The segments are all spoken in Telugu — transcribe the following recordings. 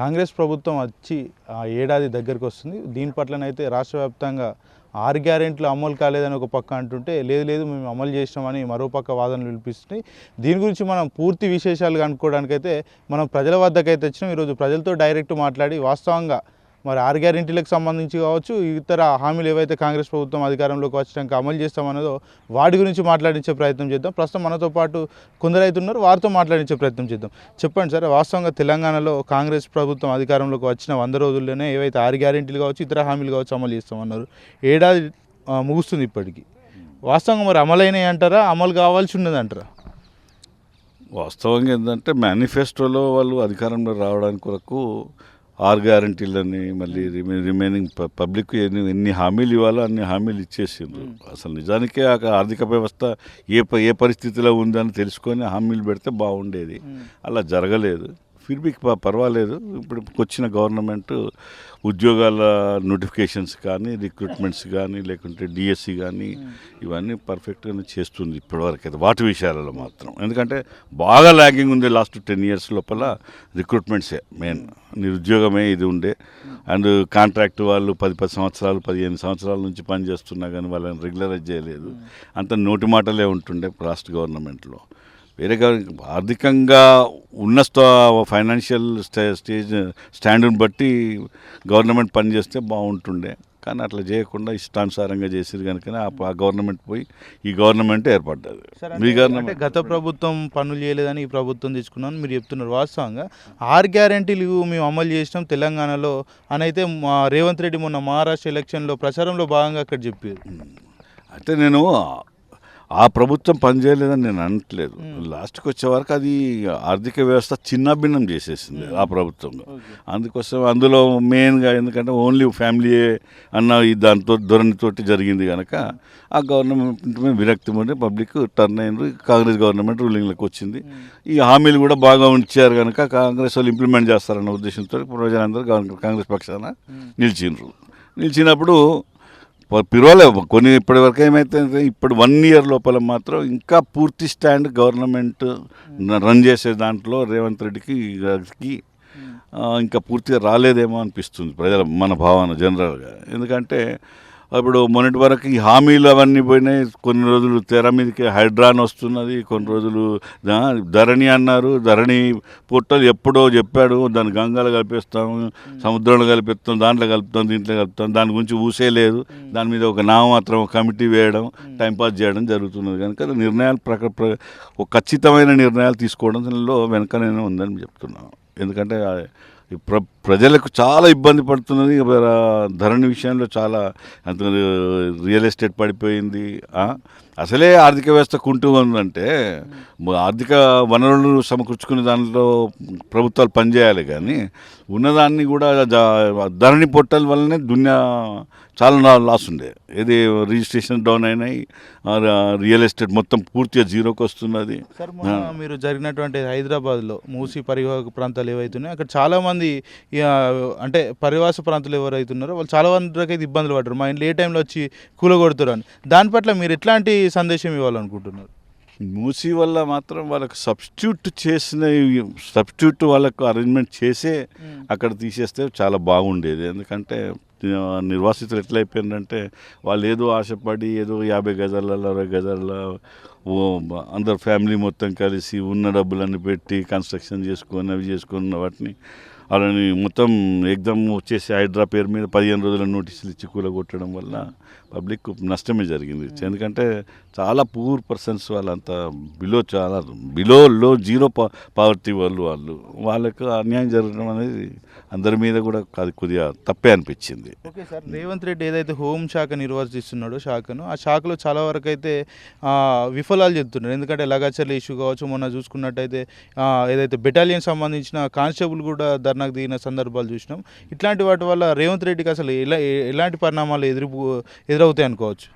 కాంగ్రెస్ ప్రభుత్వం వచ్చి ఆ ఏడాది దగ్గరకు వస్తుంది. దీని పట్లనైతే రాష్ట్ర వ్యాప్తంగా ఆరు గ్యారెంట్లు అమలు కాలేదని ఒక పక్క అంటుంటే లేదు లేదు మేము అమలు చేసినామని మరో పక్క వాదనలు వినిపిస్తున్నాయి. దీని గురించి మనం పూర్తి విశేషాలు కనుక్కోవడానికైతే మనం ప్రజల వద్దకైతే వచ్చినాం. ఈరోజు ప్రజలతో డైరెక్ట్ మాట్లాడి వాస్తవంగా మరి ఆరు గ్యారెంటీలకు సంబంధించి కావచ్చు ఇతర హామీలు ఏవైతే కాంగ్రెస్ ప్రభుత్వం అధికారంలోకి వచ్చాక అమలు చేస్తామన్నదో వాటి గురించి మాట్లాడించే ప్రయత్నం చేద్దాం. ప్రస్తుతం మనతో పాటు కొందరు అయితే ఉన్నారు వారితో మాట్లాడించే ప్రయత్నం చేద్దాం. చెప్పండి సార్ వాస్తవంగా తెలంగాణలో కాంగ్రెస్ ప్రభుత్వం అధికారంలోకి వచ్చిన వంద రోజుల్లోనే ఏవైతే ఆరు గ్యారెంటీలు కావచ్చు ఇతర హామీలు కావచ్చు అమలు చేస్తామన్నారు. ఏడాది ముగుస్తుంది ఇప్పటికీ. వాస్తవంగా మరి అమలైనవి అంటారా అమలు కావాల్సి ఉన్నది అంటారా? వాస్తవంగా ఏంటంటే మేనిఫెస్టోలో వాళ్ళు అధికారంలో రావడానికి కొరకు ఆరు గ్యారంటీలని మళ్ళీ రిమే రిమైనింగ్ ప- పబ్లిక్ ఎన్ని ఎన్ని హామీలు ఇవ్వాలో అన్ని హామీలు ఇచ్చేసిండ్రు. అసలు నిజానికే ఆ ఆర్థిక వ్యవస్థ ఏ ప- ఏ పరిస్థితిలో ఉందని తెలుసుకొని హామీలు పెడితే బాగుండేది. అలా జరగలేదు. ఫిర్బిక్ పర్వాలేదు. ఇప్పుడు వచ్చిన గవర్నమెంట్ ఉద్యోగాల నోటిఫికేషన్స్ కానీ రిక్రూట్మెంట్స్ కానీ లేకుంటే డిఎస్సి కానీ ఇవన్నీ పర్ఫెక్ట్గానే చేస్తుంది ఇప్పటివరకు. అయితే వాటి విషయాలలో మాత్రం. ఎందుకంటే బాగా ల్యాగింగ్ ఉంది లాస్ట్ టెన్ ఇయర్స్ లోపల రిక్రూట్మెంట్సే మెయిన్. నిరుద్యోగమే ఇది ఉండే. అండ్ కాంట్రాక్ట్ వాళ్ళు పది పది సంవత్సరాలు పదిహేను సంవత్సరాల నుంచి పనిచేస్తున్నా కానీ వాళ్ళని రెగ్యులరైజ్ చేయలేదు. అంత నోటి మాటలే ఉంటుండే రాష్ట్ర గవర్నమెంట్లో. వేరే ఆర్థికంగా ఉన్న స్టా ఫైనాన్షియల్ స్టే స్టేజ్ స్టాండర్డ్ని బట్టి గవర్నమెంట్ పనిచేస్తే బాగుంటుండే. కానీ అట్లా చేయకుండా ఇష్టానుసారంగా చేసేది కనుక ఆ గవర్నమెంట్ పోయి ఈ గవర్నమెంట్ ఏర్పడ్డది. మీ గవర్నమెంట్ గత ప్రభుత్వం పనులు చేయలేదని ఈ ప్రభుత్వం తెచ్చుకున్నాను మీరు చెప్తున్నారు వాస్తవంగా. ఆరు గ్యారెంటీలు మేము అమలు చేసినాం తెలంగాణలో. అని అయితే మా రేవంత్ రెడ్డి మొన్న మహారాష్ట్ర ఎలక్షన్లో ప్రచారంలో భాగంగా అక్కడ చెప్పారు. అంటే నేను ఆ ప్రభుత్వం పనిచేయలేదని నేను అనట్లేదు. లాస్ట్కి వచ్చే వరకు అది ఆర్థిక వ్యవస్థ చిన్నభిన్నం చేసేసింది ఆ ప్రభుత్వం. అందుకోసం అందులో మెయిన్గా ఎందుకంటే ఓన్లీ ఫ్యామిలీ అన్న ఈ దాంతో ధోరణితోటి జరిగింది కనుక ఆ గవర్నమెంట్ మీద విరక్తి ఉండి పబ్లిక్ టర్న్ అయినారు కాంగ్రెస్ గవర్నమెంట్ రూలింగ్లోకి వచ్చింది. ఈ హామీలు కూడా బాగా ఉంచారు కనుక కాంగ్రెస్ వాళ్ళు ఇంప్లిమెంట్ చేస్తారన్న ఉద్దేశంతో ప్రజలందరూ కాంగ్రెస్- కాంగ్రెస్ పక్షాన నిలిచిండ్రు. నిలిచినప్పుడు పిలవలే కొన్ని ఇప్పటి వరకు ఏమైతే ఇప్పుడు వన్ ఇయర్ లోపల మాత్రం ఇంకా పూర్తి స్టాండ్ గవర్నమెంట్ రన్ చేసే దాంట్లో రేవంత్ రెడ్డికి ఆ, ఇంకా పూర్తిగా రాలేదేమో అనిపిస్తుంది ప్రజల మన భావన జనరల్గా ఎందుకంటే ఇప్పుడు మొన్నటి వరకు ఈ హామీలు అవన్నీ పోయినాయి. కొన్ని రోజులు తెర మీదకి హైడ్రాన్ వస్తున్నది కొన్ని రోజులు ధరణి అన్నారు. ధరణి పుట్టలు ఎప్పుడో చెప్పాడు. దాన్ని గంగలో కలిపేస్తాం సముద్రంలో కలిపిస్తాం దాంట్లో కలుపుతాం దీంట్లో కలుపుతాం. దాని గురించి ఊసే లేదు. దాని మీద ఒక నామమాత్రం ఒక కమిటీ వేయడం టైంపాస్ చేయడం జరుగుతున్నది. కనుక నిర్ణయాలు ప్రక ప్ర- ఒక ఖచ్చితమైన నిర్ణయాలు తీసుకోవడంలో వెనకనే ఉందని చెప్తున్నాను. ఎందుకంటే ప్ర ప్రజలకు చాలా ఇబ్బంది పడుతున్నది. ధరణి విషయంలో చాలా అంత రియల్ ఎస్టేట్ పడిపోయింది అసలే ఆర్థిక వ్యవస్థ కుంటూ ఉందంటే ఆర్థిక వనరులు సమకూర్చుకునే దాంట్లో ప్రభుత్వాలు పనిచేయాలి కానీ ఉన్నదాన్ని కూడా ధరణి పొట్టల వల్లనే దునియా చాలా లాస్ ఉండే. ఇది రిజిస్ట్రేషన్ డౌన్ అయినాయి రియల్ ఎస్టేట్ మొత్తం పూర్తిగా జీరోకి వస్తున్నది. మీరు జరిగినటువంటి హైదరాబాద్లో మూసి పరివాహక ప్రాంతాలు ఏవైతున్నాయో అక్కడ చాలా మంది ఇక, అంటే పరివాస ప్రాంతాలు ఎవరైతున్నారో వాళ్ళు చాలా అయితే ఇబ్బందులు పడ్డారు. మా ఇంట్లో ఏ టైంలో వచ్చి కూలగొడుతారు అని. దాని పట్ల మీరు ఎట్లాంటి సందేశం ఇవ్వాలనుకుంటున్నారు. మూసీ వల్ల మాత్రం వాళ్ళకు సబ్స్టిట్యూట్ చేసిన సబ్స్టిట్యూట్ వాళ్ళకు అరేంజ్మెంట్ చేసే అక్కడ తీసేస్తే చాలా బాగుండేది. ఎందుకంటే నిర్వాసితులు ఎట్లయిపోయిందంటే వాళ్ళు ఏదో ఆశపడి ఏదో యాభై గజాలలో అరవై గజాలలో ఓ అందరు ఫ్యామిలీ మొత్తం కలిసి ఉన్న డబ్బులన్నీ పెట్టి కన్స్ట్రక్షన్ చేసుకొని అవి చేసుకున్న వాటిని వాళ్ళని మొత్తం ఎగ్జామ్ వచ్చేసి హైడ్రా పేరు మీద పదిహేను రోజుల నోటీసులు ఇచ్చి కూలగొట్టడం వల్ల పబ్లిక్ నష్టమే జరిగింది. ఎందుకంటే చాలా పూర్ పర్సన్స్ వాళ్ళంతా బిలో చాలా బిలో లో జీరో పా పావర్టీ వాళ్ళు వాళ్ళు వాళ్ళకు అన్యాయం జరగడం అనేది అందరి మీద కూడా అది కొద్దిగా తప్పే అనిపించింది. ఓకే సార్ రేవంత్ రెడ్డి ఏదైతే హోం శాఖ నిర్వర్తిస్తున్నాడో శాఖను ఆ శాఖలో చాలా వరకు అయితే విఫలాలు చెప్తున్నారు ఎందుకంటే లగాచర్ల ఇష్యూ కావచ్చు మొన్న చూసుకున్నట్టయితే ఏదైతే బెటాలియన్ సంబంధించిన కానిస్టేబుల్ కూడా ధర్నాకు దిగిన సందర్భాలు చూసినాం. ఇట్లాంటి వాటి వల్ల రేవంత్ రెడ్డికి అసలు ఎలా ఎలాంటి పరిణామాలు ఎదురు ఎదురవుతాయి అనుకోవచ్చు.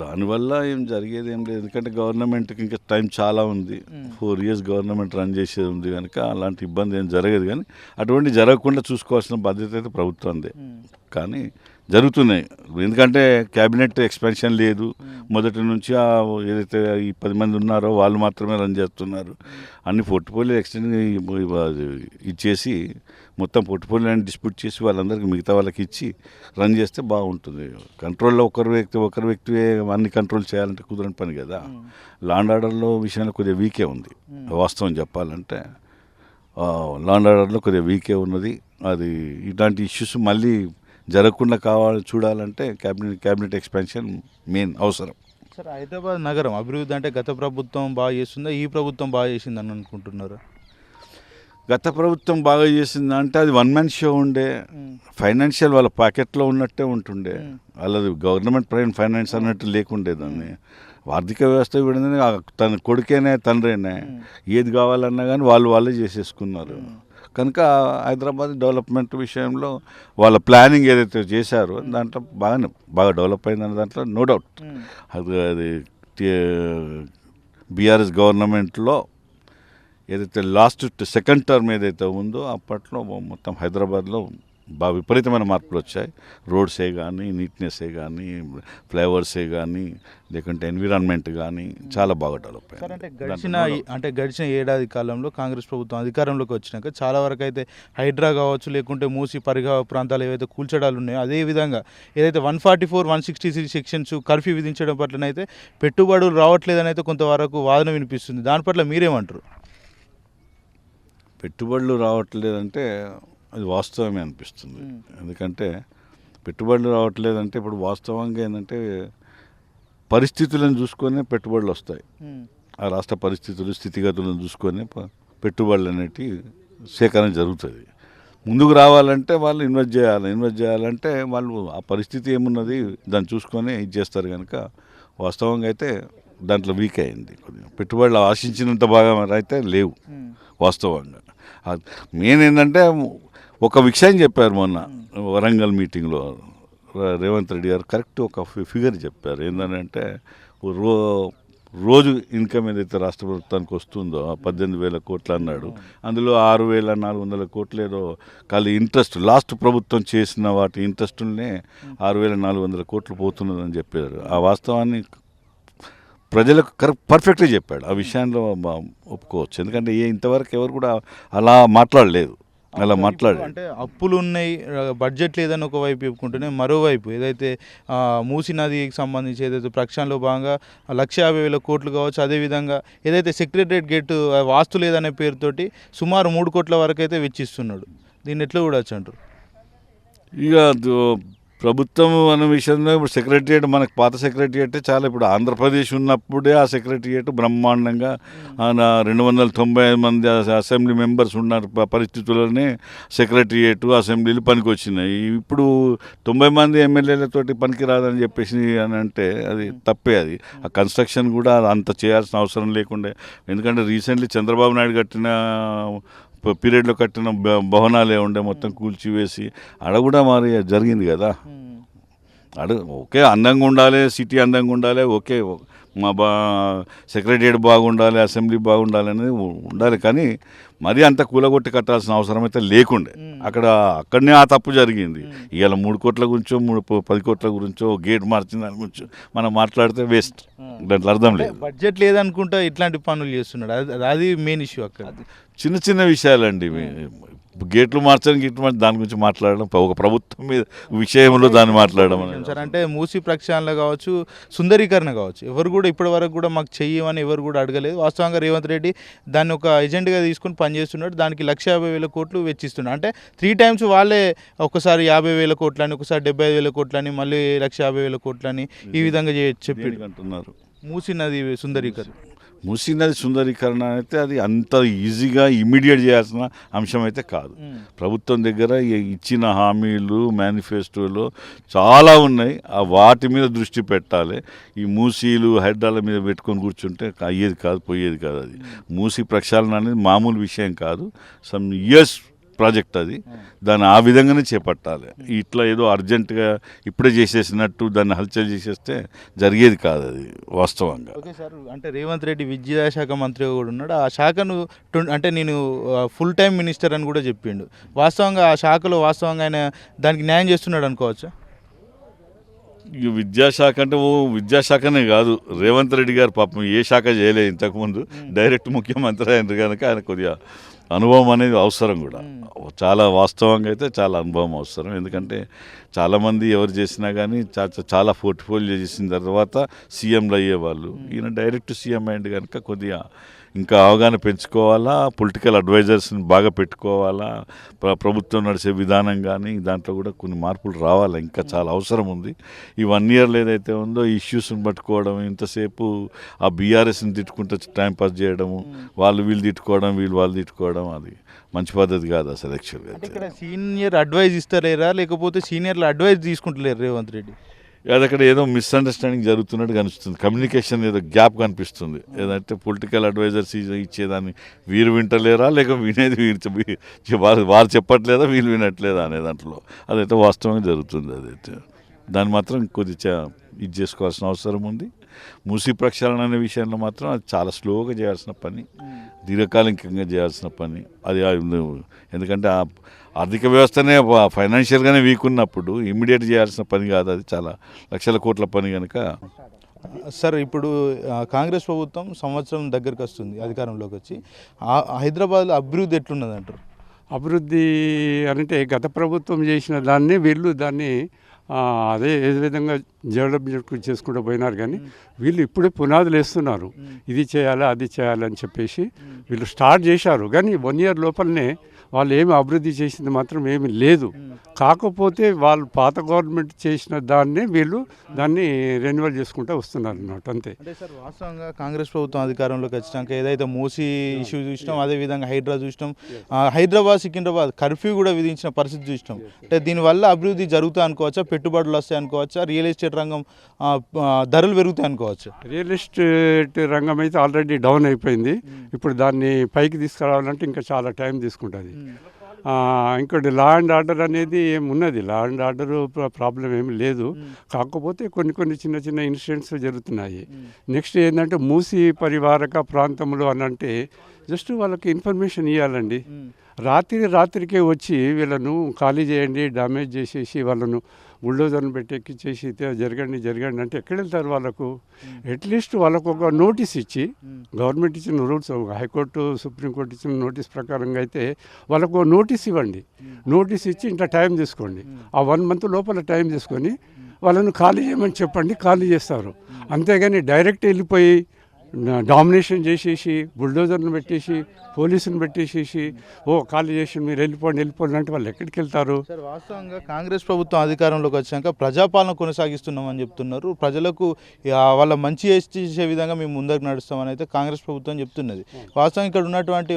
దానివల్ల ఏం జరిగేది ఏం లేదు. ఎందుకంటే గవర్నమెంట్కి ఇంకా టైం చాలా ఉంది. ఫోర్ ఇయర్స్ గవర్నమెంట్ రన్ చేసేది ఉంది కనుక అలాంటి ఇబ్బంది ఏం జరగదు కానీ అటువంటి జరగకుండా చూసుకోవాల్సిన బాధ్యత అయితే ప్రభుత్వందే. కానీ జరుగుతున్నాయి. ఎందుకంటే క్యాబినెట్ ఎక్స్పెన్షన్ లేదు. మొదటి నుంచి ఆ ఏదైతే ఈ పది మంది ఉన్నారో వాళ్ళు మాత్రమే రన్ చేస్తున్నారు. అన్ని పోర్ట్ఫోలియో ఎక్స్టెండ్ ఇచ్చేసి మొత్తం పోర్ట్ఫోలియో డిస్ప్యూట్ చేసి వాళ్ళందరికీ మిగతా వాళ్ళకి ఇచ్చి రన్ చేస్తే బాగుంటుంది. కంట్రోల్లో ఒకరు వ్యక్తి ఒకరు వ్యక్తి అన్ని కంట్రోల్ చేయాలంటే కుదరని పని కదా. లాండ్ ఆర్డర్లో విషయంలో కొద్దిగా వీకే ఉంది. వాస్తవం చెప్పాలంటే. లాండ్ ఆర్డర్లో కొద్దిగా వీకే ఉన్నది. అది ఇట్లాంటి ఇష్యూస్ మళ్ళీ జరగకుండా కావాలి చూడాలంటే క్యాబినెట్ క్యాబినెట్ ఎక్స్పాన్షన్ మెయిన్ అవసరం. సార్ హైదరాబాద్ నగరం అభివృద్ధి అంటే గత ప్రభుత్వం బాగా చేస్తుందా? ఈ ప్రభుత్వం బాగా చేసిందని అనుకుంటున్నారు? గత ప్రభుత్వం బాగా చేసింది అంటే అది వన్ మ్యాన్ షో ఉండే. ఫైనాన్షియల్ వాళ్ళ పాకెట్లో ఉన్నట్టే ఉంటుండే. వాళ్ళది గవర్నమెంట్ ప్రైవేట్ ఫైనాన్స్ అన్నట్టు లేకుండే దాన్ని ఆర్థిక వ్యవస్థ విడిందని తన కొడుకేనే తండ్రేనే. ఏది కావాలన్నా కానీ వాళ్ళు వాళ్ళే చేసేసుకున్నారు. కనుక హైదరాబాద్ డెవలప్మెంట్ విషయంలో వాళ్ళ ప్లానింగ్ ఏదైతే చేశారో దాంట్లో బాగానే బాగా డెవలప్ అయిందన్న దాంట్లో నో డౌట్. అది అది బీఆర్ఎస్ గవర్నమెంట్లో ఏదైతే లాస్ట్ సెకండ్ టర్మ్ ఏదైతే ఉందో అప్పట్లో మొత్తం హైదరాబాద్లో బాగా విపరీతమైన మార్పులు వచ్చాయి. రోడ్సే కానీ నీట్నెస్సే కానీ ఫ్లైఓవర్సే కానీ లేకుంటే ఎన్విరాన్మెంట్ కానీ చాలా బాగా డెవలప్ సార్ అంటే గడిచిన అంటే గడిచిన ఏడాది కాలంలో కాంగ్రెస్ ప్రభుత్వం అధికారంలోకి వచ్చినాక చాలా వరకు అయితే హైడ్రా కావచ్చు లేకుంటే మూసి పరిగా ప్రాంతాలు ఏవైతే కూల్చడాలు ఉన్నాయో అదే విధంగా ఏదైతే one forty four one sixty six sections curfew విధించడం పట్లనైతే పెట్టుబడులు రావట్లేదని అయితే కొంతవరకు వాదన వినిపిస్తుంది. దాని పట్ల మీరేమంటారు? పెట్టుబడులు రావట్లేదంటే అది వాస్తవమే అనిపిస్తుంది. ఎందుకంటే పెట్టుబడులు రావట్లేదంటే ఇప్పుడు వాస్తవంగా ఏంటంటే పరిస్థితులను చూసుకొని పెట్టుబడులు వస్తాయి. ఆ రాష్ట్ర పరిస్థితులు స్థితిగతులను చూసుకొని పెట్టుబడులు అనేటివి సేకరణ జరుగుతుంది. ముందుకు రావాలంటే వాళ్ళు ఇన్వెస్ట్ చేయాలి. ఇన్వెస్ట్ చేయాలంటే వాళ్ళు ఆ పరిస్థితి ఏమున్నది దాన్ని చూసుకొని ఇది చేస్తారు కనుక వాస్తవంగా అయితే దాంట్లో వీక్ అయింది. కొద్దిగా పెట్టుబడులు ఆశించినంత బాగా అయితే లేవు వాస్తవంగా. మెయిన్ ఏంటంటే ఒక విషయం చెప్పారు మొన్న వరంగల్ మీటింగ్లో. రేవంత్ రెడ్డి గారు కరెక్ట్ ఒక ఫిగర్ చెప్పారు. ఏంటంటే రో రోజు ఇన్కమ్ ఏదైతే రాష్ట్ర ప్రభుత్వానికి వస్తుందో పద్దెనిమిది వేల కోట్లు అన్నాడు. అందులో ఆరు వేల నాలుగు వందల కోట్లు ఏదో ఖాళీ ఇంట్రెస్ట్ లాస్ట్ ప్రభుత్వం చేసిన వాటి ఇంట్రెస్ట్నే ఆరు వేల నాలుగు వందల కోట్లు పోతున్నదని చెప్పారు. ఆ వాస్తవాన్ని ప్రజలకు కరెక్ట్ పర్ఫెక్ట్గా చెప్పాడు. ఆ విషయంలో ఒప్పుకోవచ్చు. ఎందుకంటే ఏ ఇంతవరకు ఎవరు కూడా అలా మాట్లాడలేదు. అలా మాట్లాడారు అంటే అప్పులు ఉన్నాయి బడ్జెట్ లేదని ఒక వైపు చెప్పుకుంటూనే మరోవైపు ఏదైతే మూసీ నదికి సంబంధించి ఏదైతే ప్రక్షాళనలో భాగంగా లక్ష యాభై వేల కోట్లు కావచ్చు అదేవిధంగా ఏదైతే సెక్రటరేట్ గేట్ వాస్తు లేదనే పేరుతోటి సుమారు మూడు కోట్ల వరకు అయితే వెచ్చిస్తున్నాడు. దీన్ని ఎట్లా చూడొచ్చు అంటారు? ఇక దు- ప్రభుత్వం అనే విషయంలో ఇప్పుడు సెక్రటరియట్ మనకు పాత సెక్రటరియట్ చాలా ఇప్పుడు ఆంధ్రప్రదేశ్ ఉన్నప్పుడే ఆ సెక్రటరియట్ బ్రహ్మాండంగా రెండు వందల తొంభై ఐదు మంది అస- అసెంబ్లీ మెంబర్స్ ఉన్న పరిస్థితుల్లోనే సెక్రటరియట్ అసెంబ్లీలు పనికి వచ్చినాయి ఇప్పుడు తొంభై మంది ఎమ్మెల్యేలతోటి పనికి రాదని చెప్పేసి అని అంటే అది తప్పే అది. ఆ కన్స్ట్రక్షన్ కూడా అంత చేయాల్సిన అవసరం లేకుండే. ఎందుకంటే రీసెంట్లీ చంద్రబాబు నాయుడు కట్టిన పీరియడ్లో కట్టిన భవనాలే ఉండే మొత్తం కూల్చివేసి ఆడ కూడా మరి జరిగింది కదా. ఆడ ఓకే అందంగా ఉండాలి సిటీ అందంగా ఉండాలి ఓకే మా బా సెక్రటరియట్ బాగుండాలి అసెంబ్లీ బాగుండాలి అనేది ఉండాలి. కానీ మరీ అంత కూలగొట్టి కట్టాల్సిన అవసరం అయితే లేకుండే అక్కడ అక్కడనే ఆ తప్పు జరిగింది. ఇవాళ మూడు కోట్ల గురించో మూడు పది కోట్ల గురించో గేట్ మార్చిన దాని గురించో మనం మాట్లాడితే వేస్ట్. దాంట్లో అర్థం లేదు. బడ్జెట్ లేదనుకుంటా ఇట్లాంటి పనులు చేస్తున్నాడు. అది అది మెయిన్ ఇష్యూ అక్కడ. చిన్న చిన్న విషయాలండి. గేట్లు మార్చడం గిట్లు మార్చడం దాని గురించి మాట్లాడడం ఒక ప్రభుత్వం మీద విషయంలో దాన్ని మాట్లాడడం అనేది. సార్ అంటే మూసి ప్రక్షాళన కావచ్చు సుందరీకరణ కావచ్చు ఎవరు కూడా ఇప్పటి వరకు కూడా మాకు చెయ్యమని ఎవరు కూడా అడగలేదు. వాస్తవంగా రేవంత్ రెడ్డి దాన్ని ఒక ఎజెంట్గా తీసుకొని పనిచేస్తున్నాడు దానికి లక్ష యాభై వేల కోట్లు వెచ్చిస్తున్నాడు. అంటే త్రీ టైమ్స్ వాళ్ళే ఒకసారి యాభై వేల కోట్లని ఒకసారి డెబ్బై ఐదు వేల కోట్లని మళ్ళీ లక్ష యాభై వేల కోట్లని ఈ విధంగా చే- చెప్పాడు దేనికి అంటున్నారు మూసి నది సుందరీకరణ. మూసీ నది సుందరీకరణ అయితే అది అంత ఈజీగా ఇమీడియట్ చేయాల్సిన అంశం అయితే కాదు. ప్రభుత్వం దగ్గర ఇచ్చిన హామీలు మేనిఫెస్టోలు చాలా ఉన్నాయి. ఆ వాటి మీద దృష్టి పెట్టాలి. ఈ మూసీలు హెడ్డాల మీద పెట్టుకొని కూర్చుంటే అయ్యేది కాదు పోయేది కాదు అది. మూసీ ప్రక్షాళన అనేది మామూలు విషయం కాదు. సమ్ ఇయర్స్ ప్రాజెక్ట్ అది. దాన్ని ఆ విధంగానే చేపట్టాలి. ఇట్లా ఏదో అర్జెంటుగా ఇప్పుడే చేసేసినట్టు దాన్ని హల్చల్ చేసేస్తే జరిగేది కాదు అది వాస్తవంగా. ఓకే సార్ అంటే రేవంత్ రెడ్డి విద్యాశాఖ మంత్రిగా కూడా ఉన్నాడు. ఆ శాఖను అంటే నేను ఫుల్ టైం మినిస్టర్ అని కూడా చెప్పిండు. వాస్తవంగా ఆ శాఖలో వాస్తవంగా ఆయన దానికి న్యాయం చేస్తున్నాడు అనుకోవచ్చు? ఈ విద్యాశాఖ అంటే ఓ విద్యాశాఖనే కాదు. రేవంత్ రెడ్డి గారు పాపం ఏ శాఖ చేయలేదు ఇంతకుముందు. డైరెక్ట్ ముఖ్యమంత్రి అయినారు కనుక ఆయన కొద్దిగా అనుభవం అనేది అవసరం కూడా. చాలా వాస్తవంగా అయితే చాలా అనుభవం అవసరం. ఎందుకంటే చాలామంది ఎవరు చేసినా కానీ చా- చాలా పోర్ట్ఫోలియో చేసిన తర్వాత సీఎంలు అయ్యేవాళ్ళు. ఈయన డైరెక్ట్ సీఎం అయ్యింది కనుక కొద్దిగా ఇంకా అవగాహన పెంచుకోవాలా? పొలిటికల్ అడ్వైజర్స్ని బాగా పెట్టుకోవాలా? ప్ర- ప్రభుత్వం నడిచే విధానం కానీ దాంట్లో కూడా కొన్ని మార్పులు రావాలి? ఇంకా చాలా అవసరం ఉంది. ఈ వన్ ఇయర్లో ఏదైతే ఉందో ఇష్యూస్ని పట్టుకోవడం ఇంతసేపు ఆ బీఆర్ఎస్ని తిట్టుకుంటూ టైం పాస్ చేయడము వాళ్ళు వీళ్ళు తిట్టుకోవడం వీళ్ళు వాళ్ళు తిట్టుకోవడం అది మంచి పద్ధతి కాదు అసలు యాక్చువల్గా అంటే ఇక్కడ సీనియర్ అడ్వైజ్ ఇస్తలేరా? లేకపోతే సీనియర్లు అడ్వైజ్ తీసుకుంటలేరు రేవంత్ రెడ్డి? అది అక్కడ ఏదో మిస్అండర్స్టాండింగ్ జరుగుతున్నట్టు కనిపిస్తుంది కమ్యూనికేషన్ ఏదో గ్యాప్ కనిపిస్తుంది ఏదంటే పొలిటికల్ అడ్వైజర్స్ ఇచ్చేదాన్ని వీరు వింటలేరా? లేక వినేది వీరు వారు వారు చెప్పట్లేదా? వీళ్ళు వినట్లేదా అనే దాంట్లో. అదైతే వాస్తవంగా జరుగుతుంది అదైతే. దాన్ని మాత్రం కొద్దిగా ఇది చేసుకోవాల్సిన అవసరం ఉంది. మూసీ ప్రక్షాళన అనే విషయంలో మాత్రం అది చాలా స్లోగా చేయాల్సిన పని. దీర్ఘకాలికంగా చేయాల్సిన పని. అది ఎందుకంటే ఆ ఆర్థిక వ్యవస్థనే ఫైనాన్షియల్గానే వీక్ ఉన్నప్పుడు ఇమ్మీడియట్ చేయాల్సిన పని కాదు అది చాలా. లక్షల కోట్ల పని కనుక సార్ ఇప్పుడు కాంగ్రెస్ ప్రభుత్వం సంవత్సరం దగ్గరికి వస్తుంది అధికారంలోకి వచ్చి. ఆ- హైదరాబాద్లో అభివృద్ధి ఎట్లున్నది అంటారు అభివృద్ధి అంటే గత ప్రభుత్వం చేసిన దాన్ని వీళ్ళు దాన్ని అదే ఏ విధంగా డెవలప్మెంట్ చేసుకుంటూ పోయినారు కానీ వీళ్ళు ఇప్పుడే పునాదులు వేస్తున్నారు. ఇది చేయాలి అది చేయాలి అని చెప్పేసి వీళ్ళు స్టార్ట్ చేశారు. కానీ వన్ ఇయర్ లోపలనే వాళ్ళు ఏమి అభివృద్ధి చేసింది మాత్రం ఏమి లేదు. కాకపోతే వాళ్ళు పాత గవర్నమెంట్ చేసిన దాన్నే వీళ్ళు దాన్ని రెన్యువల్ చేసుకుంటూ వస్తున్నారు అన్నమాట అంతే. అంటే సార్ వాస్తవంగా కాంగ్రెస్ ప్రభుత్వం అధికారంలోకి వచ్చినాక ఏదైతే మూసీ ఇష్యూ చూసినాం అదే విధంగా హైడ్రా చూసినాం హైదరాబాద్ సికింద్రాబాద్ కర్ఫ్యూ కూడా విధించిన పరిస్థితి చూసినాం. అంటే దీనివల్ల అభివృద్ధి జరుగుతా అనుకోవచ్చా? పెట్టుబడులు వస్తాయి అనుకోవచ్చా? రియల్ ఎస్టేట్ రంగం ధరలు పెరుగుతాయి అనుకోవచ్చా. రియల్ ఎస్టేట్ రంగం అయితే ఆల్రెడీ డౌన్ అయిపోయింది. ఇప్పుడు దాన్ని పైకి తీసుకురావాలంటే ఇంకా చాలా టైం తీసుకుంటుంది. ఇంకోటి లా అండ్ ఆర్డర్ అనేది ఏమి ఉన్నది లా అండ్ ఆర్డర్ ప్రాబ్లం ఏమి లేదు. కాకపోతే కొన్ని కొన్ని చిన్న చిన్న ఇన్సిడెంట్స్ జరుగుతున్నాయి. నెక్స్ట్ ఏంటంటే మూసి పరివారక ప్రాంతంలో అని అంటే జస్ట్ వాళ్ళకి ఇన్ఫర్మేషన్ ఇవ్వాలండి రాత్రి రాత్రికే వచ్చి వీళ్ళను ఖాళీ చేయండి డ్యామేజ్ చేసేసి వాళ్ళను బుల్డోజర్ని "తే జరగండి జరగండి అంటే ఎక్కడ వెళ్తారు వాళ్ళకు? అట్లీస్ట్ వాళ్ళకు ఒక నోటీస్ ఇచ్చి గవర్నమెంట్ ఇచ్చిన rules high court supreme court ఇచ్చిన నోటీస్ ప్రకారంగా అయితే వాళ్ళకు నోటీస్ ఇవ్వండి. నోటీస్ ఇచ్చి ఇంత టైం తీసుకోండి. ఆ వన్ మంత్ లోపల టైం తీసుకొని వాళ్ళను ఖాళీ చేయమని చెప్పండి ఖాళీ చేస్తారు. అంతేగాని డైరెక్ట్ వెళ్ళిపోయి డామినేషన్ చేసేసి బుల్డోజర్ను పెట్టేసి పోలీసుని పెట్టేసేసి ఓ ఖాళీ చేసి మీరు వెళ్ళిపోండి వెళ్ళిపోండి అంటే వాళ్ళు ఎక్కడికి వెళ్తారు? వాస్తవంగా కాంగ్రెస్ ప్రభుత్వం అధికారంలోకి వచ్చాక ప్రజాపాలన కొనసాగిస్తున్నామని చెప్తున్నారు. ప్రజలకు వాళ్ళ మంచి చేసే విధంగా మేము ముందరకు నడుస్తామని అయితే కాంగ్రెస్ ప్రభుత్వం చెప్తున్నది. వాస్తవం ఇక్కడ ఉన్నటువంటి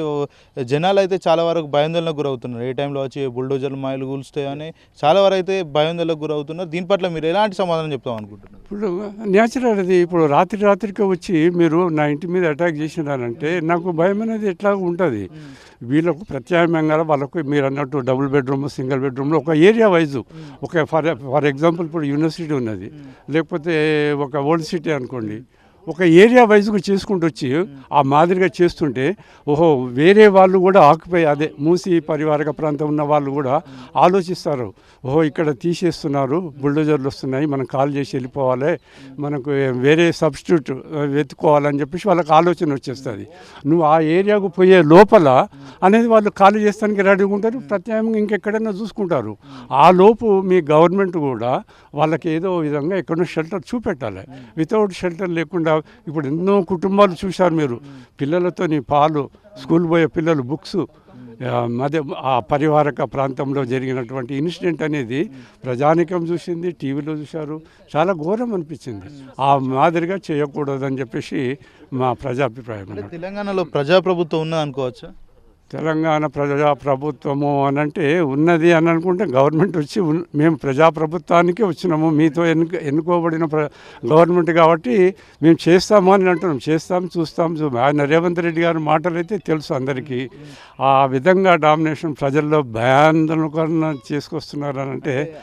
జనాలు అయితే చాలా వరకు భయాందోళనకు గురవుతున్నారు. ఏ టైంలో వచ్చి బుల్డోజర్లు మాయలు కూల్స్తాయని చాలా వరకు అయితే భయాందోళనకు గురవుతున్నారు. దీని పట్ల మీరు ఎలాంటి సమాధానం చెప్తాం అనుకుంటున్నారు ఇప్పుడు న్యాచురల్ అది ఇప్పుడు రాత్రి రాత్రికి వచ్చి మీరు నా ఇంటి మీద అటాక్ చేసినారంటే నాకు భయం అనేది ఎట్లా ఉంటుంది. వీళ్ళకు ప్రత్యామ్నాయంగా వాళ్ళకు మీరు అన్నట్టు డబుల్ బెడ్రూమ్ సింగిల్ బెడ్రూమ్లో ఒక ఏరియా వైజు. ఒక ఫర్ ఫర్ ఎగ్జాంపుల్ ఇప్పుడు యూనివర్సిటీ ఉన్నది. లేకపోతే ఒక ఓల్డ్ సిటీ అనుకోండి. ఒక ఏరియా వైజ్గా చేసుకుంటూ వచ్చి ఆ మాదిరిగా చేస్తుంటే ఓహో వేరే వాళ్ళు కూడా ఆక్యుపై అదే మూసి పరివారక ప్రాంతం ఉన్న వాళ్ళు కూడా ఆలోచిస్తారు. ఓహో ఇక్కడ తీసేస్తున్నారు బుల్డోజర్లు వస్తున్నాయి మనం కాల్ చేసి వెళ్ళిపోవాలి మనకు వేరే సబ్స్టిట్యూట్ వెతుక్కోవాలని చెప్పేసి వాళ్ళకి ఆలోచన వచ్చేస్తుంది. నువ్వు ఆ ఏరియాకు పోయే లోపల అనేది వాళ్ళు ఖాళీ చేస్తానికి రెడీగా ఉంటారు ప్రత్యామ్నాయంగా ఇంకెక్కడైనా చూసుకుంటారు. ఆ లోపు మీ గవర్నమెంట్ కూడా వాళ్ళకి ఏదో విధంగా ఎక్కడో షెల్టర్ చూపెట్టాలి. వితౌట్ షెల్టర్ లేకుండా ఇప్పుడు ఎన్నో కుటుంబాలు చూశారు మీరు. పిల్లలతోని పాలు స్కూల్ పోయే పిల్లలు బుక్స్ అదే ఆ పరివారక ప్రాంతంలో జరిగినటువంటి ఇన్సిడెంట్ అనేది ప్రజానికం చూసింది టీవీలో చూశారు. చాలా ఘోరం అనిపించింది. ఆ మాదిరిగా చేయకూడదని చెప్పేసి మా ప్రజాభిప్రాయం తెలంగాణలో ప్రజాప్రభుత్వం ఉన్నది అనుకోవచ్చా తెలంగాణ ప్రజా ప్రభుత్వము అని అంటే ఉన్నది అని అనుకుంటే గవర్నమెంట్ వచ్చి మేము ప్రజాప్రభుత్వానికి వచ్చినాము మీతో ఎన్నుక ఎన్నుకోబడిన ప్ర గవర్నమెంట్ కాబట్టి మేము చేస్తాము అని అంటున్నాం. చేస్తాం చూస్తాం చూ- ఆయన రేవంత్ రెడ్డి గారి మాటలు అయితే తెలుసు అందరికీ. ఆ విధంగా డామినేషన్ ప్రజల్లో భయాందోళన చేసుకొస్తున్నారు అని అంటే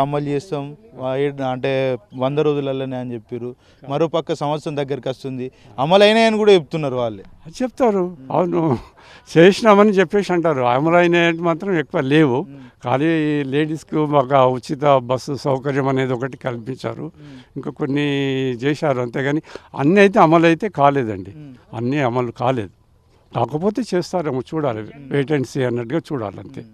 అమలు చేస్తాం. అంటే వంద రోజులలోనే అని చెప్పారు మరో పక్క సంవత్సరం దగ్గరికి వస్తుంది. అమలు అయినాయని కూడా చెప్తున్నారు వాళ్ళే. చెప్తారు. అవును. చేసినామని చెప్పేసి అంటారు. అమలైన మాత్రం ఎక్కువ లేవు. ఖాళీ లేడీస్కి ఒక ఉచిత బస్సు సౌకర్యం అనేది ఒకటి కల్పించారు. ఇంకా కొన్ని చేశారు. అంతేగాని అన్నీ అయితే అమలు అయితే కాలేదండి. అన్నీ అమలు కాలేదు. కాకపోతే చేస్తారేమో చూడాలి. వెయిట్ అండ్ సీ అన్నట్టుగా చూడాలి అంతే